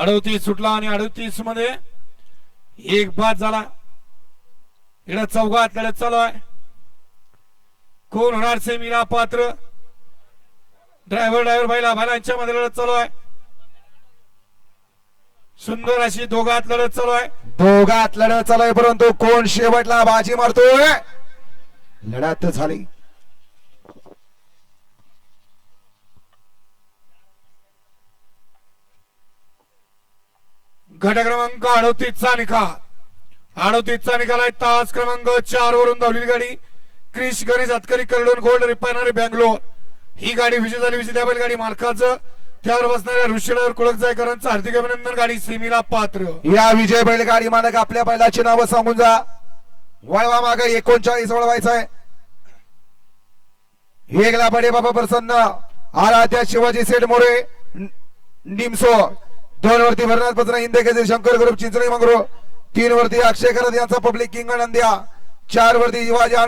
अडवतीस सुटला आणि अडवतीसमध्ये एक बाद झाला. इकडे चौघात लढत चालू आहे. कोण होणार सेमीला पात्र? ड्रायव्हर ड्रायव्हर भाईला भालांच्या मध्ये लढत चालू आहे. सुंदर अशी दोघात लढत चालू आहे. दोघात लढत चालू आहे परंतु कोण शेवटला बाजी मारतोय? लढत झाली. घट क्रमांक अडतीसचा निकाल. अडोतीसचा निकाल आहे तास क्रमांक चार वरून धावलेली गाडी. Krish Ganesh Satkari Kardun gold refinery Bangalore. ही गाडी विजय झाली विजय त्या गाडी मालकाचं. त्यावर बसणाऱ्या ऋषीवर कुळक जायकरांचं हार्दिक अभिनंदन. गाडी सेमीला पात्र. या विजय बैलगाडी मालक आपल्या बैलाची नावं सांगून जा. वळवा माग एकोणचाळीस वळवायचा आहे. एकला बडे बाबा प्रसन्न. आराध्या शिवाजी सेठ मोरे. निमसो दोन वरती भरनाथ पत्र हिंदे केसरी शंकर ग्रुप चिंचणी मंगरू तीन वरती अक्षय करत यांचा पब्लिक किंग नंद्या चार वरती शिवाजी